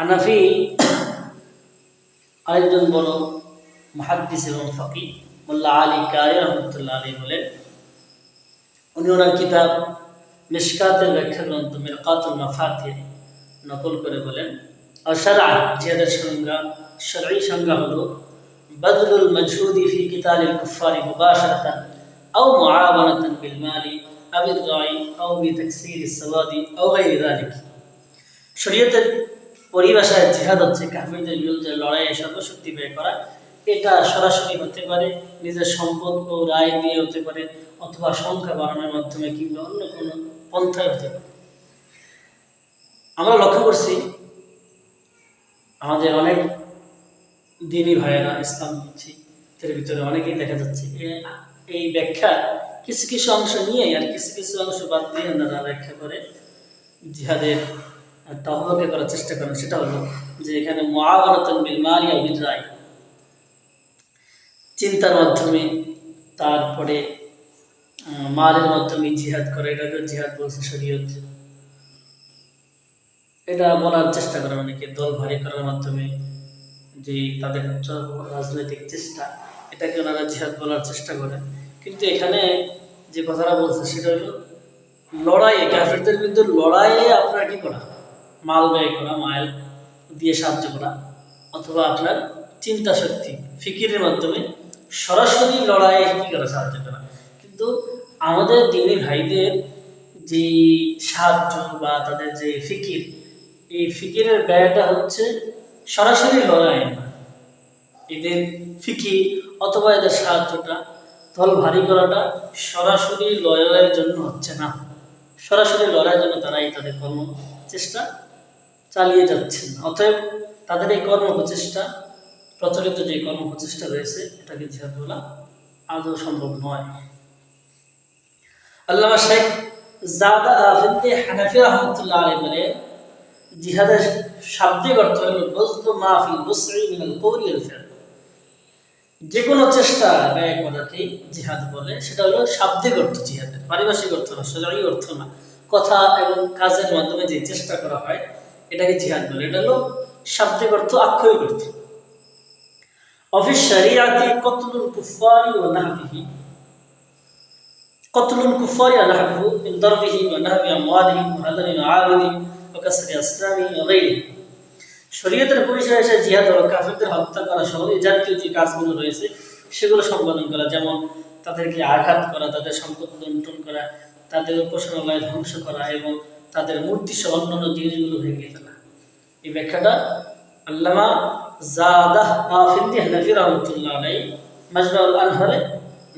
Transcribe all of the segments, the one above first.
হানাফি আরেকজন বড় মহাদ্দিস এবং ফকি মোল্লা আলী কারি রহমতুল্লাহ আলী বলেন, উনি ওনার কিতাব মিশকাতের ব্যাখ্যা গ্রন্থ মিরকাতুল মাফাতে নকল করে বলেন, আর সারা জিহাদের সংজ্ঞা, শরঈ সংজ্ঞা হলো, বদলুল মজহুদি ফি কিতালিল কুফারি মুবাশারাতান আও মুআওয়ানাতান বিল মালি আও বিদ-রাই আও বিতাকসির সাওয়াদি আও গায়রি যালিক। শরীয়তের পরিভাষায় জিহাদ হচ্ছে কাফিরদের বিরুদ্ধে লড়াইয়ে সর্বশক্তি ব্যয় করা। এটা সরাসরি হতে পারে নিজের সম্পদ ও রায় দিয়ে হতে পারে অথবা সংখ্যা বাড়ানোর মাধ্যমে কিংবা অন্য কোনো পন্থায় হতে পারে। আমরা লক্ষ্য করছি, আমাদের অনেক দিনী ভাইয়েরা ইসলাম দিচ্ছি এর ভিতরে অনেকেই দেখা যাচ্ছে এই ব্যাখ্যা কিছু কিছু অংশ নিয়ে আর কিছু কিছু অংশ বাদ দিয়ে ব্যাখ্যা করে জিহাদের তহবকে করার চেষ্টা করেন, সেটা হলো যে এখানে মহাভারতন বিল মারিয়া বিদ্রায় চিন্তার মাধ্যমে তারপরে মালের মাধ্যমে জিহাদ করে এটাকে জিহাদ বলছে শরীয়ত। এটা বলার চেষ্টা করে অনেকে, দল ভারী করার মাধ্যমে যে তাদের রাজনৈতিক চেষ্টা, এটাকে ওনারা জিহাদ বলার চেষ্টা করে কিন্তু এখানে যে কথাটা বলছে, সেটা হলো, লড়াইয়ে কাফেরদের বিরুদ্ধে লড়াইয়ে আপনার কি করা মাল ব্যয় করা মাইল দিয়ে সাহায্য করা, অথবা আপনার চিন্তা শক্তি, ফিকিরের মাধ্যমে সরাসরি লড়াইয়ে কি করা সাহায্য করা। কিন্তু আমাদের দিনী ভাইদের যে সাহায্য বা তাদের যে ফিকির, এই ফিকিরের ব্যয়টা হচ্ছে সরাসরি লড়াই না। এদের ফিকির অথবা এদের সাহায্যটা দল ভারী করাটা সরাসরি লড়াইয়ের জন্য হচ্ছে না। সরাসরি লড়াইয়ের জন্য তারা এই তাদের কর্ম চেষ্টা চালিয়ে যাচ্ছেন। অতএব তাদের এই কর্ম প্রচেষ্টা প্রচলিত যে কর্ম প্রচেষ্টা রয়েছে, এটাকে জিহাদ বলা আদৌ সম্ভব নয়। আল্লামা শেখ জাদা আফিদ্দে হানাফি রহমতুল্লাহ আলী বলে, জিহাদের শাব্দিক অর্থ হল বজলু মাহফিল বুসরি মিনাল কৌরি যে কোনো চেষ্টা ব্যয় করাকে জিহাদ বলে, সেটা হলো শাব্দিক অর্থ জিহাদের, পারিভাষিক অর্থ না সজারি অর্থ না। কথা এবং কাজের মাধ্যমে যে চেষ্টা করা হয় এটাকে জিহাদ বলে। এটা হলো শাব্দিক অর্থ আক্ষরিক অর্থ। অফিস কুফারি ও নাহবিহি। কুফারি ও নাহবি আমওয়ালিহি আবিদি কাসরি শরীয়তের পরিচয় এসে জিহাদ হলো কাফেরদের হত্যা করা সহ এই জাতীয় যে কাজগুলো রয়েছে, সেগুলো সম্পাদন করা। যেমন তাদেরকে আঘাত করা, তাদের সম্পদ লুণ্ঠন করা, তাদের উপাসনালয় ধ্বংস করা এবং তাদের মূর্তি সহ অন্যান্য জিনিসগুলো ভেঙে ফেলা। এই ব্যাখ্যাটা আল্লামা জাদাহ আফিন্দি হানাফি রহমতুল্লাহ আলাই মাজমাউল আনহারে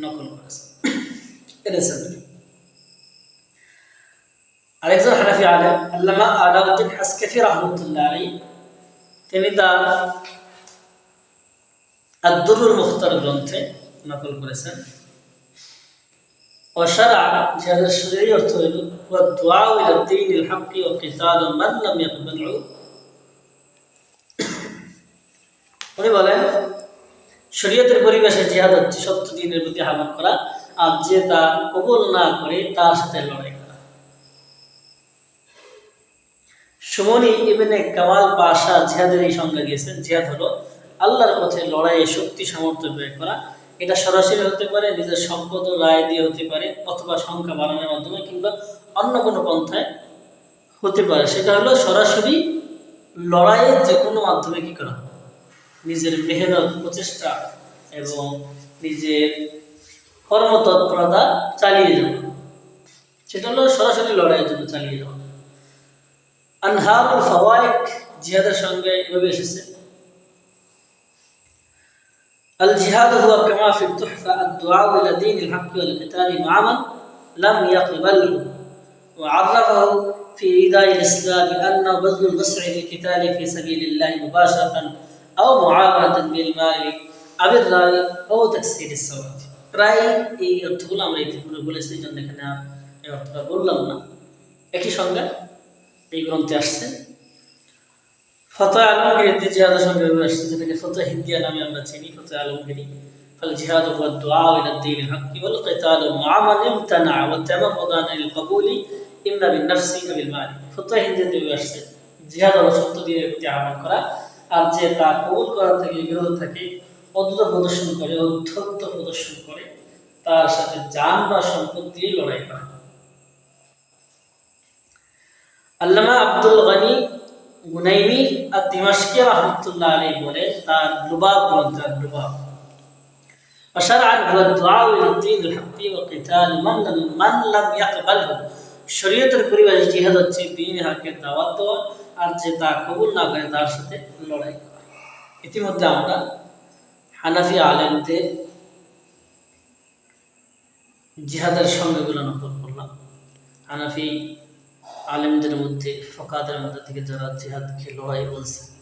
নকল করেছে আরেকজন হানাফি আলেম, আল্লামা আলাউদ্দিন হাসকাফি রহমতুল্লাহ আলাই তিনি তার আব্দুরুল মুখতার গ্রন্থে নকল করেছেন। وشرع جهاد الشرعي يرتبط والدعاء إلى الدين الحق وقتال من لم يقبله উনি বলেন শরীয়তের পরিবেশে জিহাদ হচ্ছে সত্য দিনের প্রতি আহ্বান করা আর যে তা কবুল না করে তার সাথে লড়াই করা সুমনি ইবনে কামাল পাশা জিহাদের এই সংজ্ঞা দিয়েছেন জিহাদ হলো আল্লাহর পথে লড়াইয়ে শক্তি সামর্থ্য ব্যয় করা এটা সরাসরি হতে পারে, নিজের সম্পদ ও রায় দিয়ে হতে পারে, অথবা সংখ্যা বাড়ানোর মাধ্যমে কিংবা অন্য কোনো পন্থায় হতে পারে। সেটা হলো সরাসরি লড়াইয়ের যে কোনো মাধ্যমে কি করা নিজের মেহনত, প্রচেষ্টা এবং নিজের কর্মতৎপরতা চালিয়ে যাওয়া। সেটা হলো সরাসরি লড়াইয়ের জন্য চালিয়ে যাওয়া। আনহারুল ফাওয়াইক জিহাদের সঙ্গে এভাবে এসেছে। الجهاد هو كما في التحفة الدعاء إلى دين الحق والقتال مع من لم يقبله وعرفه في إيذاء الإسلام أنه بذل الوسع للقتال في سبيل الله مباشرة أو معاونة بالمال أو الرأي أو تكسير السواد প্রায় এই অর্থগুলো আমরা ইতিপূর্বে বলেছি এই জন্য এখানে আর এই অর্থটা বললাম না একই সঙ্গে এই গ্রন্থে আসছে ফতোয়া আলমগিরিতে জিহাদের সঙ্গে আসছে যেটাকে ফতোয়া হিন্দিয়া নামে আমরা চিনি ফতোয়া আলমগিরি فالجهاد هو الدعاء الى الدين الحق والقتال مع من امتنع وتمرد عن القبول اما بالنفس او بالمال ফতোয়া হিন্দিতে আসছে জিহাদ হলো সত্য দিনের প্রতি আহ্বান করা আর যে তা কবুল করা থেকে বিরত থাকে অদ্ভুত প্রদর্শন করে অধ্যন্ত প্রদর্শন করে তার সাথে যান বা সম্পদ দিয়ে লড়াই করা আল্লামা আব্দুল গনি গুনাইমি আর দিমাশকি রহমতুল্লাহ আলী বলে তার লুবাব গ্রন্থ লুবাব وشرعا هو الدعاء الى الدين الحق وقتال من لم من لم يقبله শরীয়তের পরিবেশ জিহাদ হচ্ছে দিন হাকের দাওয়াত দেওয়া আর যে তা কবুল না করে তার সাথে লড়াই করা ইতিমধ্যে আমরা হানাফি আলেমদের জিহাদের সঙ্গেগুলো নকল করলাম হানাফি আলেমদের মধ্যে, ফকাদের মধ্যে থেকে যারা জিহাদ লড়াই বলছে,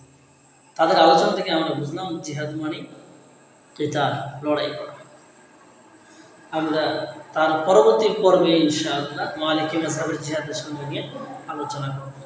তাদের আলোচনা থেকে আমরা বুঝলাম জিহাদ মানে এটা লড়াই করা। আমরা তার পরবর্তী পর্বে ইনশাআল্লাহ মালিক মাসাবের জিহাদের সঙ্গে নিয়ে আলোচনা করব।